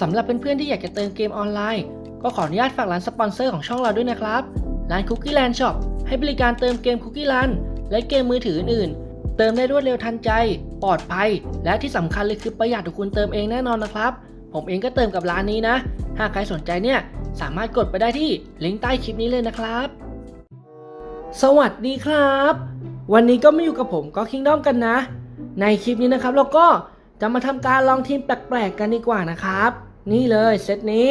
สำหรับเพื่อนๆที่อยากจะเติมเกมออนไลน์ ก็ขออนุญาตฝากร้านสปอนเซอร์ของช่องเราด้วยนะครับ ร้าน Cookie Land Shop ให้บริการเติมเกม Cookie Land และเกมมือถืออื่นๆ เติมได้รวดเร็วทันใจ ปลอดภัย และที่สำคัญเลยคือประหยัดทุกคุณเติมเองแน่นอนนะครับ ผมเองก็เติมกับร้านนี้นะ หากใครสนใจเนี่ยสามารถกดไปได้ที่ลิงก์ใต้คลิปนี้เลยนะครับ สวัสดีครับ วันนี้ก็มาอยู่กับผมก็คิงด้อมกันนะ ในคลิปนี้นะครับเราก็จะมาทำการลองทีมแปลกๆกันดีกว่านะครับ นี่เลยเซตนี้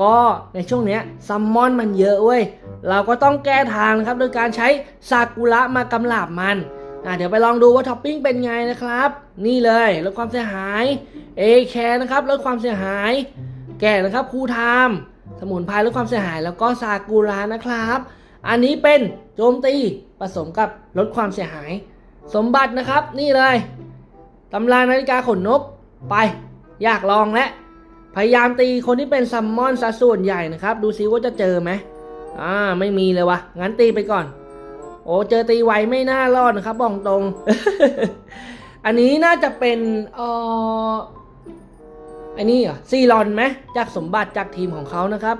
ก็ในช่วงเนี้ยซัมมอนมันเยอะเว้ย เราก็ต้องแก้ทางนะครับโดยการใช้ซากุระมากำลาบมันอะเดี๋ยวไปลองดูว่าท็อปปิ้งเป็นไงนะครับ นี่เลยลดความเสียหายเอแคนะครับลดความเสียหาย แก่นะครับคูไทม์สมุนไพรลดความเสียหายแล้วก็ซากุระนะครับ อันนี้เป็นโจมตีผสมกับลดความเสียหาย สมบัตินะครับนี่เลยตำรานาฬิกาขนนกไป อยากลองและ พยายามตีคนที่เป็นซัมมอนซะส่วนใหญ่นะครับ ดูซิว่าจะเจอไหมอ่าไม่มีเลยวะงั้นตีไปก่อน โอ้เจอตีไวไม่น่ารอดนะครับบอกตรง อันนี้น่าจะเป็นเอ่ออันนี้เหรอซีรอนไหมจากสมบัติจากทีมของเขานะครับ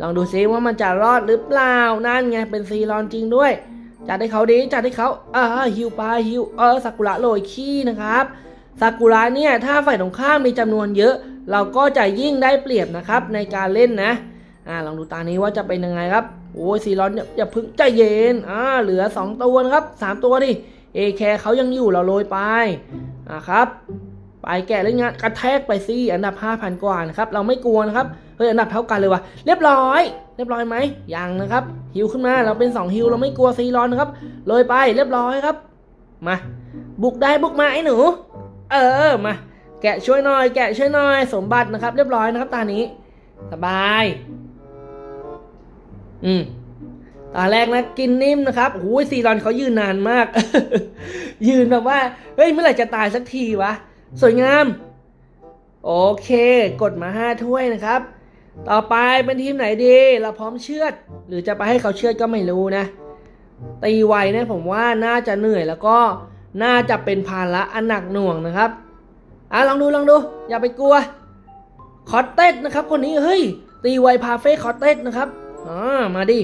ลองดูซิว่ามันจะรอดหรือเปล่านั่นไงเป็นซีรอนจริงด้วยจัดให้เขาดีจัดให้เขาอ่าฮิวปลาฮิวเออซากุระโรยขี้นะครับซากุระเนี่ยถ้าฝ่ายตรงข้ามมีจำนวนเยอะ เราก็จะยิ่งได้เปรียบนะครับในการเล่นนะอ่าลองดูตานี้ว่าจะเป็นยังไงครับโอ้ยซีร้อนเนี่ยอย่าพึ่งใจเย็นอ่าเหลือ 2 ตัวนะครับ 3 ตัวดิเอแคเขายังอยู่เราโรยไปอ่าครับไปแกะเล่นงานกระแทกไปสิอันดับ 5,000 กว่านะครับเราไม่กลัวนะครับเฮ้ยอันดับเท่ากันเลยวะเรียบร้อย เรียบร้อยไหมยังนะครับฮิวขึ้นมาเราเป็น 2 ฮิวเราไม่กลัวซีร้อนนะครับเลยไปเรียบร้อยครับ มา บุกได้บุกมาไอ้หนู เออมา แกะช่วยหน่อย แกะช่วยหน่อย สมบัตินะครับ เรียบร้อยนะครับตานี้ สบาย อืมตาแรกนะกินนิ่มนะครับโอ้ยซีรอนเขายืนนานมาก ยืนแบบว่า เฮ้ยเมื่อไหร่จะตายสักทีวะ สวยงาม โอเค กดมาห้าถ้วยนะครับ ต่อไปเป็นทีมไหนดี เราพร้อมเชือด หรือจะไปให้เขาเชือดก็ไม่รู้นะ ตีไวเนี่ยผมว่าน่าจะเหนื่อยแล้วก็น่าจะเป็นภาระอันหนักหน่วงนะครับ อะลองดูลองดู อย่าไปกลัวคอตเต็ดนะครับ คนนี้เฮ้ย ตีไวพาเฟ่คอตเต็ดนะครับอ่ามาดิ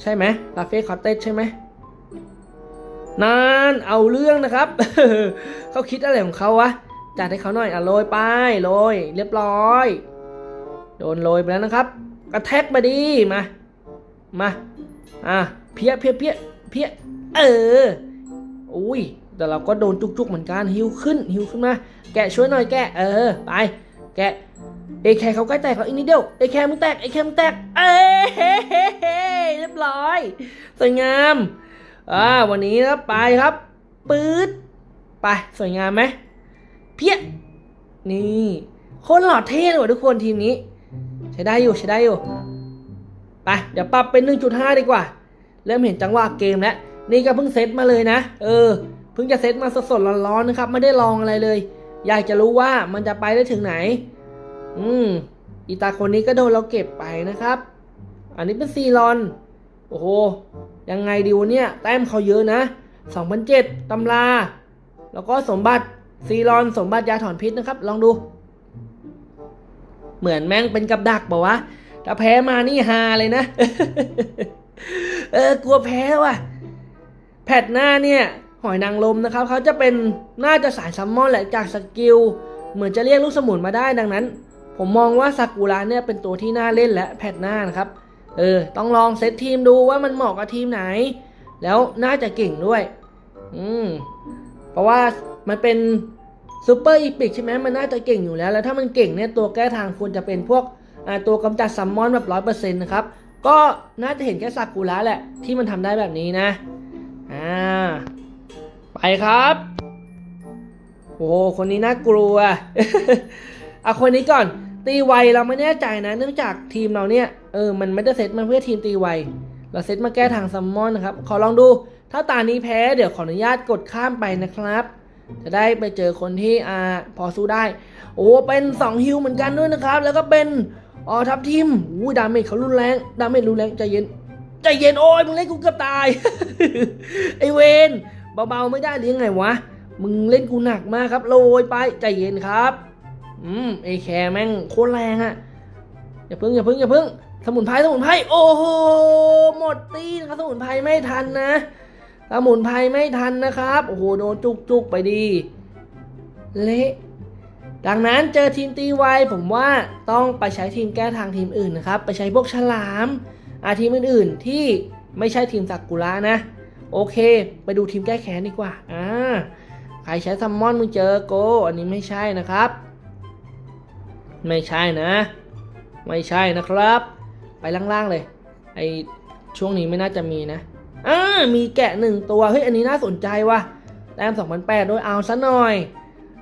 ใช่ไหมพาเฟ่คอตเต็ดใช่ไหมนานเอาเรื่องนะครับ เขาคิดอะไรของเขาวะจัดให้เขาหน่อยอะโรยไปโรยเรียบร้อย โดนโรยไปแล้วนะครับ กระแทกมาดิมามาอะเพี้ยเพี้ยเพี้ยเพี้ยเอออุ้ย แต่เราก็โดนจุกๆเหมือนกันฮิวขึ้นฮิวขึ้นมา แกะช่วยหน่อยแกะเออไปแกะเอแคเขาใกล้แตกแล้วอีกนิดเดียวเอแคมึงแตกเอแคมึงแตกเอ้เฮเรียบร้อยสวยงามอ่าวันนี้นะไปครับปื๊ดไปสวยงามไหมเพี้ยนี่โคนหล่อเท่เลยว่ะทุกคนทีมนี้ ใช้ได้อยู่ใช้ได้อยู่ไปเดี๋ยวปรับเป็น 1.5 ดีกว่า เริ่มเห็นจังหวะเกมแล้ว นี่ก็เพิ่งเซตมาเลยนะ เออ เพิ่งจะเซตมาสดๆร้อนๆนะครับ ไม่ได้ลองอะไรเลย อยากจะรู้ว่ามันจะไปได้ถึงไหน อืมอีตาคนนี้ก็โดนเราเก็บไปนะครับ อันนี้เป็นซีรอน โอ้โห ยังไงดีวะเนี่ย แต้มเขาเยอะนะ2007ตำรา แล้วก็สมบัติซีรอนสมบัติยาถอนพิษนะครับ ลองดู เหมือนแม่งเป็นกับดักบอกว่าถ้าแพ้มานี่ฮาเลยนะ เออกลัวแพ้ว่ะ แพทหน้าเนี่ย หอยนางรมนะครับเขาจะเป็นน่าจะสายซัมมอนแหละจากสกิลเหมือนจะเรียกลูกสมุนมาได้ดังนั้น ผมมองว่าซากุระเนี่ยเป็นตัวที่น่าเล่นและแพทหน้านะครับเออต้องลองเซตทีมดูว่ามันเหมาะกับทีมไหน แล้วน่าจะเก่งด้วย อืมเพราะว่ามันเป็นซูเปอร์อีพิกใช่ไหมมันน่าจะเก่งอยู่แล้ว แล้วถ้ามันเก่งเนี่ยตัวแก้ทางควรจะเป็นพวกตัวกำจัดซัมมอนแบบร้อยเปอร์เซ็นต์นะครับก็น่าจะเห็นแค่ซากุระแหละที่มันทำได้แบบนี้นะอ่า ไปครับ โอ้คนนี้น่ากลัวเอาคนนี้ก่อน ตีไวเราไม่แน่ใจนะ เนื่องจากทีมเราเนี่ยเออมันไม่ได้เซตมาเพื่อทีมตีไวเราเซตมาแก้ทางซัมมอนนะครับ ขอลองดู ถ้าตานี้แพ้เดี๋ยวขออนุญาตกดข้ามไปนะครับ จะได้ไปเจอคนที่อ่าพอสู้ได้ โอ้เป็น2ฮิวเหมือนกันด้วยนะครับ แล้วก็เป็นอ๋อทับทีมอู้ดาเมจเขารุนแรงดาเมจรุนแรงใจเย็นใจเย็นโอ้ยมึงเล่นกูเกือบตายไอเวน เบาๆไม่ได้หรือยังไงวะ มึงเล่นกูหนักมากครับ โรยไปใจเย็นครับ อืมเอแคร์แม่งโคตรแรงอะอย่าพึ่งอย่าพึ่งอย่าพึ่งสมุนไพรสมุนไพรโอ้โหหมดตีนะครับสมุนไพรไม่ทันนะสมุนไพรไม่ทันนะครับ โอ้โหโดนจุกจุกๆไปดีเละดังนั้นเจอทีมตีไวผมว่าต้องไปใช้ทีมแก้ทางทีมอื่นนะครับ ไปใช้พวกฉลามอาทีมอื่นๆที่ไม่ใช่ทีมซากุระนะ โอเค ไปดูทีมแก้แค้นดีกว่า อ่า ใครใช้ซัมมอนมึงเจอโก อันนี้ไม่ใช่นะครับ ไม่ใช่นะ ไม่ใช่นะครับ ไปล่างๆเลย ไอช่วงนี้ไม่น่าจะมีนะ อ่า มีแกะหนึ่งตัว เฮ้ย อันนี้น่าสนใจว่ะ แต้ม2008ด้วยเอาซะหน่อย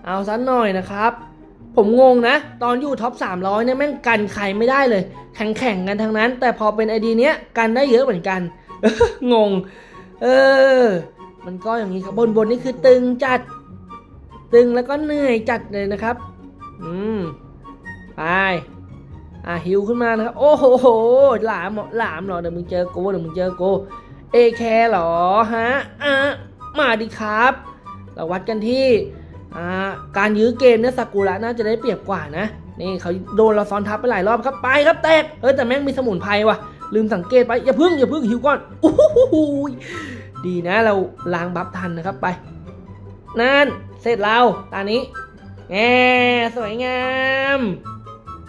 เอาซะหน่อยนะครับ ผมงงนะ ตอนอยู่ท็อป300เนี่ยแม่งกันใครไม่ได้เลย แข่งแข่งๆกันทั้งนั้น แต่พอเป็นไอดีเนี้ยกันได้เยอะเหมือนกัน งง เออ มันก็อย่างนี้ครับบนบนนี่คือตึงจัด ตึงแล้วก็เหนื่อยจัดเลยนะครับ อืม ไป อะฮิวขึ้นมานะครับ โอ้โหหลามเหรอหลามเหรอเดี๋ยวมึงเจอโกเดี๋ยวมึงเจอโกเอแคร์หรอฮะอะมาดิครับ เราวัดกันที่อ่าการยื้อเกมเนี่ยซากุระน่าจะได้เปรียบกว่านะนี่เขาโดนเราซ้อนทับไปหลายรอบครับไปครับแตกเออแต่แม่งมีสมุนไพรว่ะ ลืมสังเกตไป อย่าพึ่งอย่าพึ่งหิวก่อนโอ้โหดีนะเราล้างบัฟทันนะครับไป นั่น เสร็จเราตอนนี้แงสวยงาม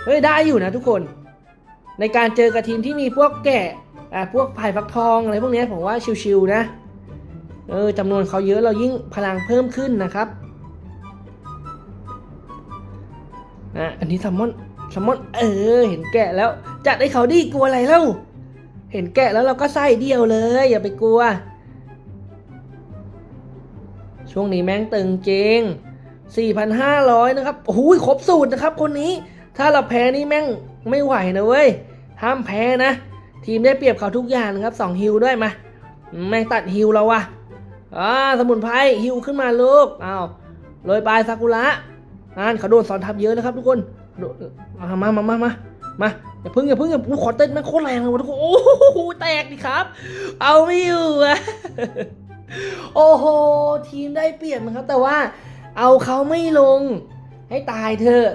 เฮ้ย ได้อยู่นะทุกคน ในการเจอกับทีมที่มีพวกแกะอ่าพวกไผ่ฟักทองอะไรพวกนี้ผมว่าชิวๆนะเออจำนวนเขาเยอะเรายิ่งพลังเพิ่มขึ้นนะครับอะอันนี้แซลมอนแซลมอนเออ เห็นแกะแล้วจัดให้เขาดีกลัวอะไรเล่า เห็นแกะแล้วเราก็ใส่เดียวเลย อย่าไปกลัว ช่วงนี้แม่งตึงจริง 4,500 นะครับโอ้ยครบสูตรนะครับคนนี้ ถ้าเราแพ้นี่แม่งไม่ไหวนะเว้ย ห้ามแพ้นะ ทีมได้เปรียบเขาทุกอย่างนะครับ2ฮิวด้วยมา แม่งตัดฮิวเราวะอ่าสมุนไพรฮิวขึ้นมาลูกอ้าวโรยปลายซากุระนั่นเขาโดนสอนทับเยอะนะครับทุกคนโดนมา มา มา มา มามา อย่าพึ่งอย่าพึ่งอย่าพึ่งขอเต้นแม่งโคตรแรงเลยวะทุกคนโอ้โหแตกดิครับ เอาไม่อยู่อะโอ้โหทีมได้เปรียบนะครับ แต่ว่าเอาเขาไม่ลง ให้ตายเถอะ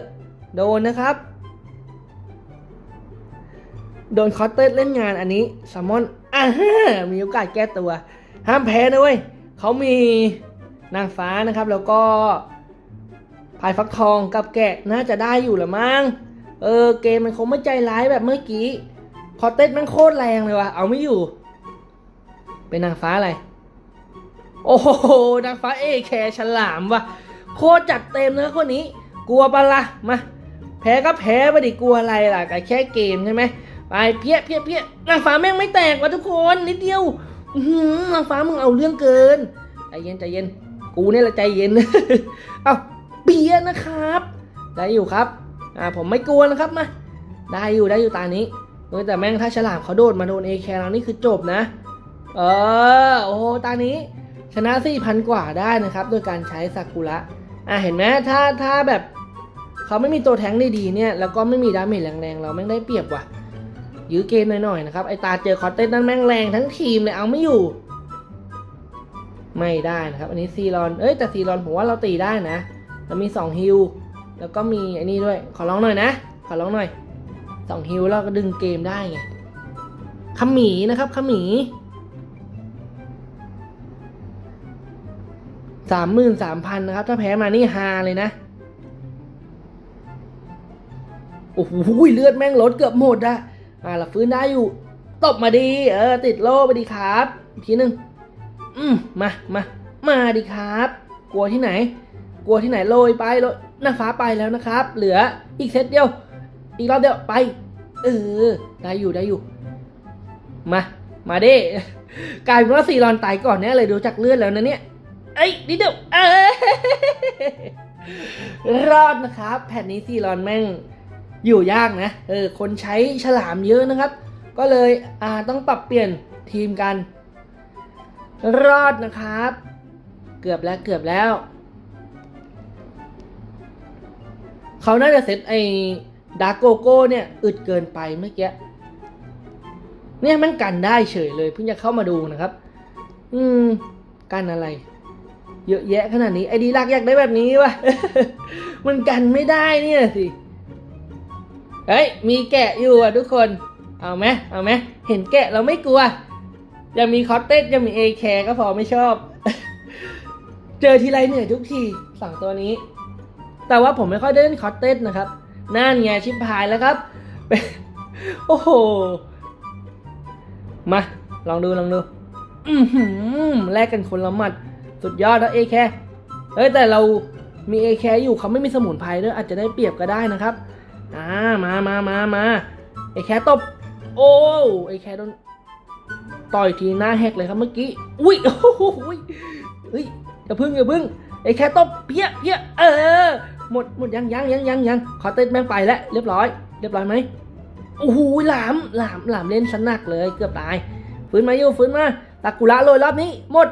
โดนนะครับ โดนคอตเตอร์เล่นงานอันนี้แซมอนอ่ามีโอกาสแก้ตัว ห้ามแพ้นะเว้ยเขามีนางฟ้านะครับ แล้วก็พายฟักทองกับแกะน่าจะได้อยู่ละมั้ง เออเกมมันคงไม่ใจร้ายแบบเมื่อกี้คอเตอร์มันโคตรแรงเลยว่ะเอาไม่อยู่ เป็นนางฟ้าอะไร โอ้โหนางฟ้าเอแคฉลามว่ะโคตรจัดเต็มนะคนนี้ กลัวปะละมาแพ้ก็แพ้ไปดิกลัวอะไรล่ะก็แค่เกมใช่ไหมไปเพี้ยเพี้ยเพี้ยนางฟ้าแม่งไม่แตกว่ะทุกคนนิดเดียวหือนางฟ้ามึงเอาเรื่องเกินใจเย็นใจเย็น กูเนี่ยแหละใจเย็น เอาเบียร์นะครับ ได้อยู่ครับ อ่าผมไม่กลัวนะครับมาได้อยู่ได้อยู่ตานี้เออแต่แม่งถ้าฉลามเขาโดดมาโดนเอแคร์เรานี่คือจบนะ เออโอ้โหตานี้ชนะ4,000กว่าได้นะครับ โดยการใช้ซากุระอะเห็นไหมถ้าถ้าแบบเขาไม่มีตัวแทงค์ดีๆเนี่ยแล้วก็ไม่มีดาเมจแรงๆ เราแม่งได้เปรียบว่ะยื้อเกมหน่อยๆนะครับไอตาเจอคอตเต้นนั่นแม่งแรงทั้งทีมเลยเอาไม่อยู่ ไม่ได้นะครับ อันนี้ซีรอนเอ้ยแต่ซีรอนผมว่าเราตีได้นะเรามี2ฮิล แล้วก็มีไอ้นี่ด้วย ขอร้องหน่อยนะ ขอร้องหน่อย2ฮิลแล้วก็ดึงเกมได้ไงขมีนะครับขมีสามหมื่นสามพันนะครับ ถ้าแพ้มานี่ฮาเลยนะ โอ้โหเลือดแม่งลดเกือบหมดอะอ่าเราฟื้นได้อยู่ ตบมาดี เออ ติดโล่ไปดีครับ ทีหนึ่งอืมมามามาดีครับ กลัวที่ไหน กลัวที่ไหนโรยไปโรย หน้าฟ้าไปแล้วนะครับ เหลืออีกเซตเดียว อีกรอบเดียวไป เออ ได้อยู่ได้อยู่ มา มาดิกลายเป็นว่าสี่รอนตายก่อนแน่เลยดูจากเลือดแล้วนะเนี่ยเอ้ยนิดเดียวเอ้ยรอดนะครับ แผ่นนี้ซีรอนแม่งอยู่ยากนะเออคนใช้ฉลามเยอะนะครับ ก็เลยอ่าต้องปรับเปลี่ยนทีมกัน รอดนะครับ เกือบแล้วเกือบแล้ว เขาน่าจะเซตไอ้ดากโกโก้เนี่ยอึดเกินไปเมื่อกี้เนี่ยมันกันได้เฉยเลยเพิ่งจะเข้ามาดูนะครับ อืม กันอะไร เยอะแยะขนาดนี้ไอ้ดีลักอยากได้แบบนี้วะมันกันไม่ได้เนี่ยสิเฮ้ยมีแกะอยู่อะทุกคน เอาไหมเอาไหมเห็นแกะเราไม่กลัวย่ามีคอตเต้ย่ามีเอแคร์ก็พอไม่ชอบ เจอทีไรเหนื่อยทุกทีสั่งตัวนี้ แต่ว่าผมไม่ค่อยได้เล่นคอตเต้นะครับนั่นไงชิบหายแล้วครับโอ้โห มา ลองดูลองดูอือหือแลกกันคนละหมัด สุดยอดแล้วเอแคเฮ้ยแต่เรามีเอแคอยู่เขาไม่มีสมุนไพรด้วยอาจจะได้เปรียบก็ได้นะครับอ่ามามามามาเอแคตบ โอ้เอแคโดนต่อยทีหน้าแหกเลยครับเมื่อกี้ อุ้ยโอ้โหเฮ้ยอย่าพึ่งอย่าพึ่งเอแคตบเพี้ยเพี้ยเออ หมดหมดยังยังยังยังยังขอเต้นแม่งไปแล้วเรียบร้อย เรียบร้อยไหมโอ้โหหลามหลามหลามเล่นสนักเลยเกือบตายฟื้นมาอยู่ฟื้นมาตากุระโรยรอบนี้ หมด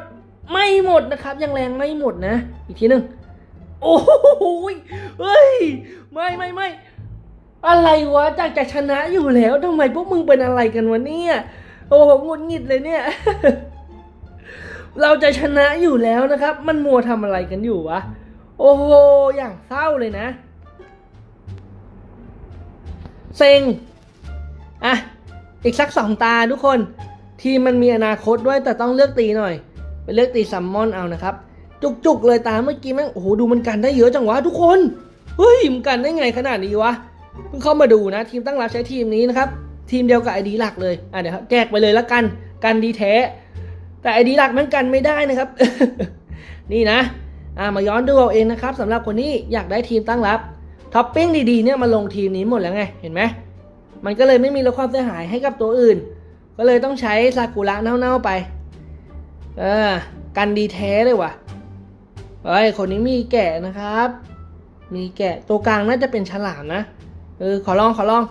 ไม่หมดนะครับ ยังแรงไม่หมดนะ อีกทีหนึ่งโอ้โหเฮ้ยไม่ไม่ไม่อะไรวะจากจะชนะอยู่แล้วทำไมพวกมึงเป็นอะไรกันวะเนี่ยโอ้โหงุดหงิดเลยเนี่ย เราจะชนะอยู่แล้วนะครับ มันมัวทำอะไรกันอยู่วะ โอ้โห อย่างเศร้าเลยนะ เซ็ง อะ อีกสักสองตาทุกคน ทีมมันมีอนาคตด้วยแต่ต้องเลือกตีหน่อย ไปเลือกตีซัมมอนเอานะครับ จุกๆเลยตาเมื่อกี้แม่ง โอ้โห ดูมันกันได้เยอะจังวะทุกคน เฮ้ยมันกันได้ไงขนาดนี้วะ เพิ่งเข้ามาดูนะ ทีมตั้งรับใช้ทีมนี้นะครับ ทีมเดียวกับไอดีหลักเลย อะเดี๋ยวแจกไปเลยละกัน กันดีแท้ แต่ไอดีหลักมันกันไม่ได้นะครับ นี่นะ อ่ามาย้อนดูเอาเองนะครับสำหรับคนที่อยากได้ทีมตั้งรับท็อปปิ้งดีๆเนี่ยมาลงทีมนี้หมดแล้วไงเห็นไหมมันก็เลยไม่มีลดความเสียหายให้กับตัวอื่น ก็เลยต้องใช้ซากุระเน่าๆไปเออกันดีแท้เลยว่ะเฮ้ยคนนี้มีแกะนะครับ มีแกะตัวกลางน่าจะเป็นฉลามนะเออขอลองขอลอง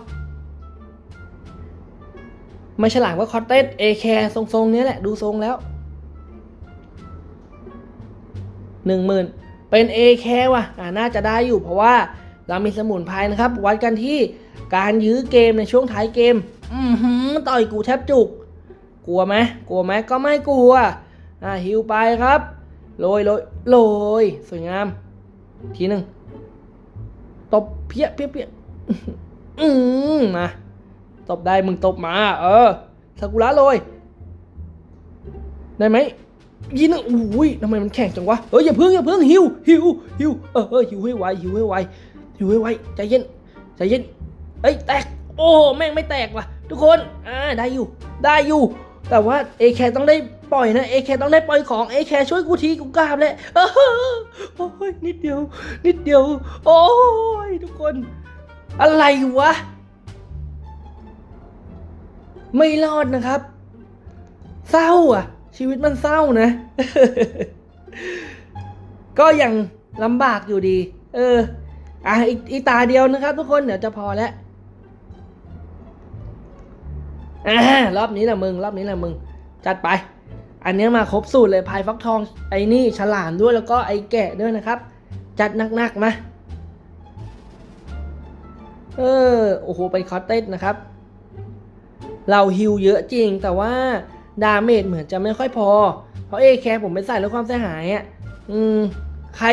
ไม่ฉลามก็คอตเต็ดเอแคร์ทรงๆเนี้ยแหละดูทรงแล้ว หนึ่งหมื่นเป็นเอแคว่ะอ่าน่าจะได้อยู่เพราะว่าเรามีสมุนไพรนะครับ วัดกันที่การยื้อเกมในช่วงท้ายเกม อือหือต่อยกูแทบจุก กลัวไหมกลัวไหมก็ไม่กลัวอ่าฮิวไปครับโรยโรยโรยสวยงาม ทีหนึ่งตบเพี้ยเพี้ยเพี้ยอืมมาตบได้มึงตบมา เออซากุระโรยได้ไหม ยินอุ้ยทำไมมันแข็งจังวะเฮ้ยอย่าเพิ่งอย่าเพิ่งหิวหิวหิวเออเออหิวให้ไวหิวให้ไวหิวให้ไวใจเย็นใจเย็นเอ้ยแตกโอ้แม่งไม่แตกว่ะ ทุกคนอ่าได้อยู่ได้อยู่ แต่ว่าเอแคต้องได้ปล่อยนะเอแคต้องได้ปล่อยของเอแคช่วยกูทีกูกราบเลยเออโอ้ยนิดเดียว นิดเดียว โอ้ยทุกคน อะไรวะ ไม่รอดนะครับ เศร้าอะ ชีวิตมันเศร้านะ ก็ยังลำบากอยู่ดี เออ อะอีกอีตาเดียวนะครับ ทุกคนเดี๋ยวจะพอแล้วรอบนี้แหละมึง รอบนี้แหละมึง จัดไป อันนี้มาครบสูตรเลยพายฟักทอง ไอ้นี่ฉลามด้วยแล้วก็ไอ้แกะด้วยนะครับ จัดหนักๆมาเออ โอ้โห เป็นคอตเต็ดนะครับ เราฮิวเยอะจริงแต่ว่า ดาเมจเหมือนจะไม่ค่อยพอ เพราะเอแคผมไปใส่ลดความเสียหายอะอืมใคร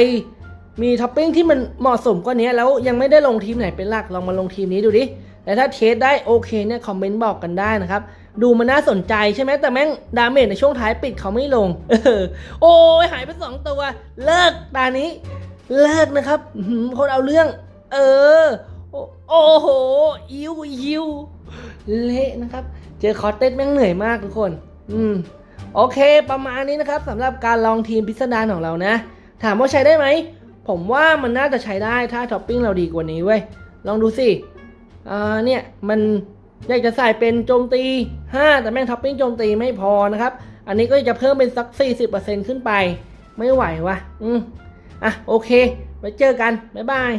มีท็อปปิ้งที่มันเหมาะสมกว่านี้แล้วยังไม่ได้ลงทีมไหนเป็นหลักลองมาลงทีมนี้ดูดิแต่ถ้าเทสได้โอเคเนี่ยคอมเมนต์บอกกันได้นะครับดูมันน่าสนใจใช่ไหมแต่แม่งดาเมจในช่วงท้ายปิดเขาไม่ลงออโอ้ยหายไปสองตัว เลิกตานี้ เลิกนะครับคนเอาเรื่อง เออ โอ้โหอิวอิวเละนะครับ เจอคอร์เต็ดแม่งเหนื่อยมากทุกคน อืมโอเค ประมาณนี้นะครับสำหรับการลองทีมพิสดารของเรานะ ถามว่าใช้ได้ไหม ผมว่ามันน่าจะใช้ได้ถ้าท็อปปิ้งเราดีกว่านี้เว้ย ลองดูสิอ่าเนี่ยมันอยากจะใส่เป็นโจมตี 5 แต่แม่งท็อปปิ้งโจมตีไม่พอนะครับ อันนี้ก็จะเพิ่มเป็นสัก 40%ขึ้นไป ไม่ไหววะอืมอะโอเค ไว้เจอกัน บ๊ายบาย